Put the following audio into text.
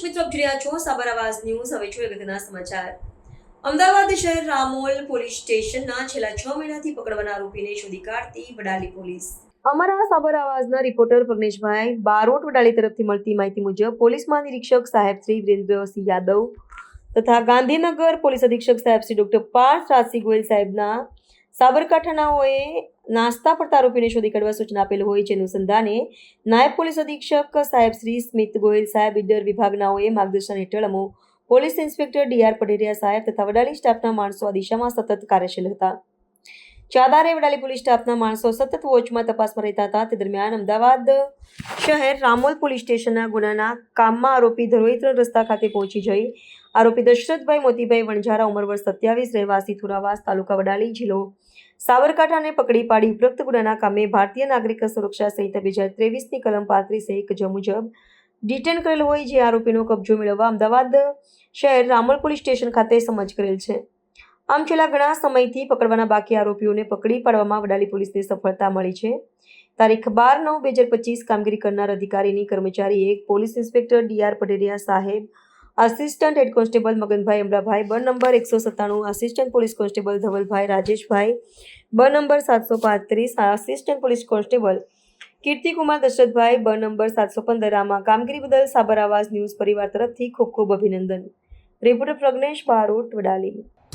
રહ્યા છો સાબર આવાઝ ન્યૂઝ. હવે જોઈએ અગત્યના સમાચાર. અમદાવાદ શહેર રામોલ પોલીસ સ્ટેશનના છેલ્લા છ મહિનાથી પકડવાના આરોપીને શોધી કાઢતી વડાલી પોલીસ. અમારા સાબર અવાજના રિપોર્ટર પ્રજ્ઞેશભાઈ બારોટ વડાલી તરફથી મળતી માહિતી મુજબ, પોલીસ મહાનિરીક્ષક સાહેબ શ્રી વિરેન્દ્રસિંહ યાદવ તથા ગાંધીનગર પોલીસ અધિક્ષક સાહેબ શ્રી ડોક્ટર પાર્થ રાજસિંહ ગોયલ સાહેબના સાબરકાંઠાનાઓએ નાસ્તા પર આરોપીને શોધી કાઢવા સૂચના આપેલ હોય છે અનુસંધાને નાયબ પોલીસ અધિક્ષક સાહેબ શ્રી સ્મિત ગોયલ સાહેબ ઇડર વિભાગનાઓએ માર્ગદર્શન હેઠળ અમો પોલીસ ઇન્સ્પેક્ટર ડીઆર પટેરિયા સાહેબ તથા વડાલી સ્ટાફના માણસો આ દિશામાં સતત કાર્યશીલ હતા. ચાદારે વડાલી પોલીસ સ્ટાફના માણસો સતત વોચમાં તપાસમાં રહેતા હતા. તે દરમિયાન અમદાવાદ શહેર રામોલ પોલીસ સ્ટેશનના ગુનાના કામમાં આરોપી ધરોઈ રસ્તા ખાતે પહોંચી જઈ આરોપી દશરથભાઈ મોતીભાઈ વણઝારા ઉંમર વર્ષ સત્યાવીસ, રહેવાસી થુરાવાસ, તાલુકા વડાલી જિલ્લો સાબરકાંઠાને પકડી પાડી ઉપરોક્ત ગુનાના કામે ભારતીય નાગરિક સુરક્ષા સહિત બે હજાર ત્રેવીસની કલમ પાંત્રીસ એક જ મુજબ ડિટેન કરેલ હોય જે આરોપીનો કબજો મેળવવા અમદાવાદ શહેર રામોલ પોલીસ સ્ટેશન ખાતે સમજ કરેલ છે. આમ છેલ્લા ઘણા સમયથી પકડવાના બાકી આરોપીઓને પકડી પાડવામાં વડાલી પોલીસને સફળતા મળી છે. તારીખ બાર નવ બે હજાર પચીસ કામગીરી કરનાર અધિકારીની કર્મચારી એક પોલીસ ઇન્સ્પેક્ટર ડીઆર પટેરિયા સાહેબ, assistant head constable Maganbhai Amrabhai, બ નંબર એકસો સત્તાણું, assistant police constable Dhavalbhai Rajeshbhai, બ નંબર સાતસો પાંત્રીસ, assistant police constable Kirtikumar Dashrathbhai, બ નંબર સાતસો પંદર, આમાં કામગીરી બદલ સાબર આવાઝ ન્યૂઝ પરિવાર તરફથી ખૂબ ખૂબ અભિનંદન. રિપોર્ટર પ્રજ્ઞેશ બારોટ, વડાલી.